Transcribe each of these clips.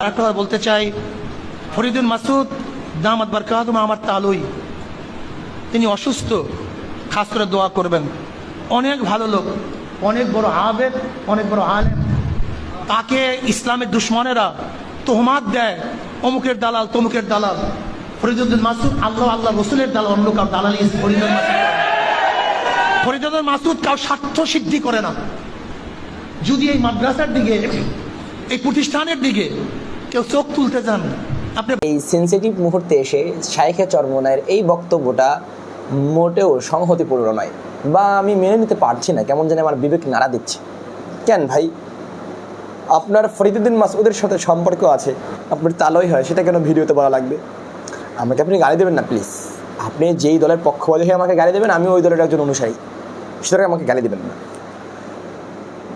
বলতে চাই, ফরিদুল মাসুদ, দামাত বারকাতুম আমার তালুই। তিনি অসুস্থ, খাস করে দোয়া করবেন। অনেক ভালো লোক, অনেক বড় আবেদ, অনেক বড় আলেম। তাকে ইসলামের দুশ্মনেরা তোহমাত দেয়, অমুকের দালাল, তমুকের দালাল। ফরিদুদ্দিন মাসুদ আল্লাহ আল্লাহ রসুলের দালাল, অন্য কাউ দালাল ফরিদুল মাসুদ ফরিদুদ্দিন মাসুদ কাউ স্বার্থ সিদ্ধি করে না। যদি এই মাদ্রাসার দিকে, এই প্রতিষ্ঠানের দিকে কেউ চোখ তুলতে চান। আপনি এই সেন্সিটিভ মুহূর্তে এসে শাইখে চরমনায়ের এই বক্তব্যটা মোটেও সংহতিপূর্ণ নয় বা আমি মেনে নিতে পারছি না, কেমন যেন আমার বিবেক নাড়া দিচ্ছে। কেন ভাই? আপনার ফরিদুদ্দিন মাসউদের সাথে সম্পর্ক আছে, আপনার তালই হয়, সেটা কেন ভিডিওতে বলা লাগবে? আমাকে আপনি গালি দেবেন না প্লিজ আপনি যেই দলের পক্ষপাতী হয়ে আমাকে গালি দেবেন, আমি ওই দলের একজন অনুসারী। সুতরাং আমাকে গালি দেবেন না।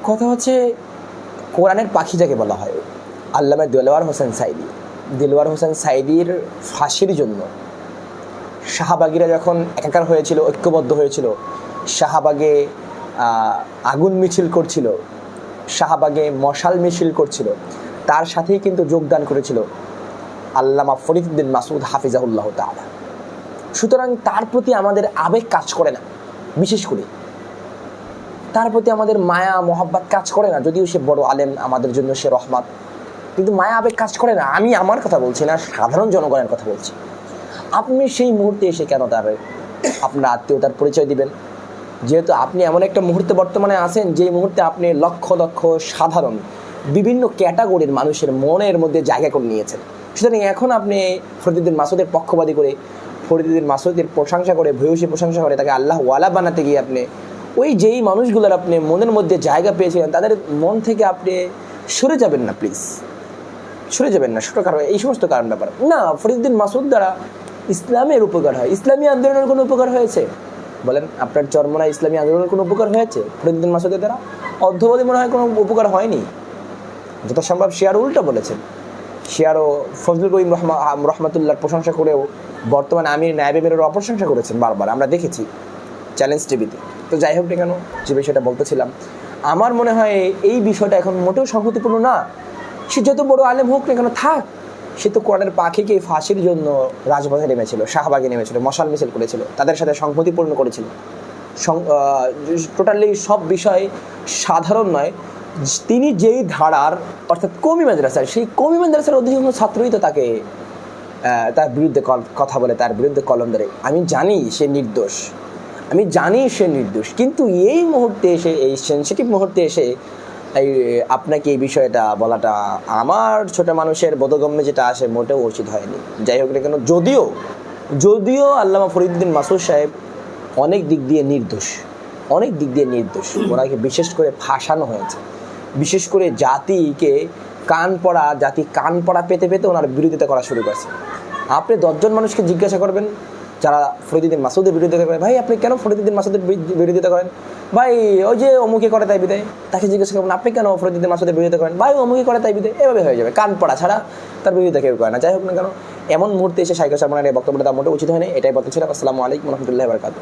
কথা হচ্ছে, কোরআনের পাখি যাকে বলা হয় আল্লামা দেলোয়ার হোসেন সাইদি। দেলোয়ার হোসেন সাইদির ফাঁসির জন্য শাহবাগিরা যখন একাকার হয়েছিল, ঐক্যবদ্ধ হয়েছিল, শাহবাগে আগুন মিছিল করছিল, শাহবাগে মশাল মিছিল করছিল, তার সাথেই কিন্তু যোগদান করেছিল আল্লামা ফরিদুদ্দিন মাসুদ হাফিজাহুল্লাহ তাআলা। সুতরাং তার প্রতি আমাদের আবেগ কাজ করে না, বিশেষ করে। তার প্রতি আমাদের মায়া, মহাব্বাত কাজ করে না, যদিও সে বড় আলেম, আমাদের জন্য সে রহমাত। কিন্তু মায়া আবেগ কাজ করে না। আমি আমার কথা বলছি না, সাধারণ জনগণের কথা বলছি। আপনি সেই মুহূর্তে এসে কেন তার আপনার আত্মীয়তার পরিচয় দিবেন? যেহেতু আপনি এমন একটা মুহূর্তে বর্তমানে আছেন, যেই মুহূর্তে আপনি লক্ষ লক্ষ সাধারণ, বিভিন্ন ক্যাটাগরির মানুষের মনের মধ্যে জায়গা করে নিয়েছেন। সুতরাং এখন আপনি ফরিদুদ্দিন মাসুদের পক্ষপাতী করে, ফরিদুদ্দিন মাসুদের প্রশংসা করে, ভূয়সী প্রশংসা করে, তাকে আল্লাহ ওয়ালা বানাতে গিয়ে আপনি ওই যেই মানুষগুলোর আপনি মনের মধ্যে জায়গা পেয়েছিলেন, তাদের মন থেকে আপনি সরে যাবেন না প্লিজ সরে যাবেন না, ছোটো কারণ, এই সমস্ত কারণ ব্যাপার। না ফরিদ্দিন মাসুদ দ্বারা ইসলামের উপকার হয়। ইসলামী আন্দোলনের কোনো উপকার হয়েছে? বলেন, আপনার চরমনা ইসলামী আন্দোলনের কোনো উপকার হয়েছে ফরিদ্দিন মাসুদের দ্বারা? অর্ধবাদী মনে হয় কোনো উপকার হয়নি। যথাসম্ভব সে আরও উল্টো বলেছেন। সে আরও ফজলুল করিম রহমা রহমতুল্লাহর প্রশংসা করেও বর্তমানে আমির নায়বের অপ্রশংসা করেছেন বারবার। আমরা দেখেছি চ্যালেঞ্জ টিভিতে। তো যাই হোক না কেন, যে বিষয়টা বলতেছিলাম, আমার মনে হয় এই বিষয়টা এখন মোটেও সংহতিপূর্ণ না। সে যত বড় আলেম হোক না কেন, থাক। সে তো কোরআনের পাখিকে ফাঁসির জন্য রাজপথে নেমেছিল, শাহবাগে নেমেছিল, মশাল মিছিল করেছিল, তাদের সাথে সংহতিপূর্ণ করেছিল। টোটালি সব বিষয় সাধারণ নয়। তিনি যেই ধারার, অর্থাৎ কমি মাদ্রাসার সেই কমি মাদ্রাসার অধিকাংশ ছাত্রই তো তাকে তার বিরুদ্ধে কথা বলে, তার বিরুদ্ধে কলম ধরে। আমি জানি সে নির্দোষ। আমি জানি সে নির্দোষ। কিন্তু এই মুহূর্তে এসে, এই সেন্সিটিভ মুহূর্তে এসে এই আপনাকে এই বিষয়টা বলাটা আমার ছোট মানুষের বোধগম্যে যেটা আসে মোটেও উচিত হয়নি। যাই হোক না কেন, যদিও যদিও আল্লামা ফরিদুদ্দিন মাসুদ সাহেব অনেক দিক দিয়ে নির্দোষ, অনেক দিক দিয়ে নির্দোষ। ওনাকে বিশেষ করে ফাঁসানো হয়েছে। বিশেষ করে জাতিকে কান পড়া, জাতি কান পড়া পেতে পেতে ওনার বিরোধিতা করা শুরু করেছে। আপনি দশজন মানুষকে জিজ্ঞাসা করবেন, যারা ফরিদুদ্দিন মাসুদের বিরোধিতা করেন ভাই, আপনি কেন ফরিদুদ্দিন মাসুদের বিরোধিতা করেন? ভাই, ওই যে অমুকে করে তাই বিদায়। তাকে জিজ্ঞেস করবেন আপনি কেন ফরিদুদ্দিন মাসুদের বিরোধিতা করেন? ভাই, অমুকে করে তাই বিদায়। এভাবে হয়ে যাবে। কান পড়া ছাড়া তার বিরোধিতা কেউ করে না। যাই হোক না কেন, এমন মুহূর্তে এসে সাইকেল সামনে বক্তব্যটা তার মোটেও উচিত হয়নি। এটাই বলতে ছিলাম আসসালামু আলাইকুম রহমতুল্লাহ বারকাত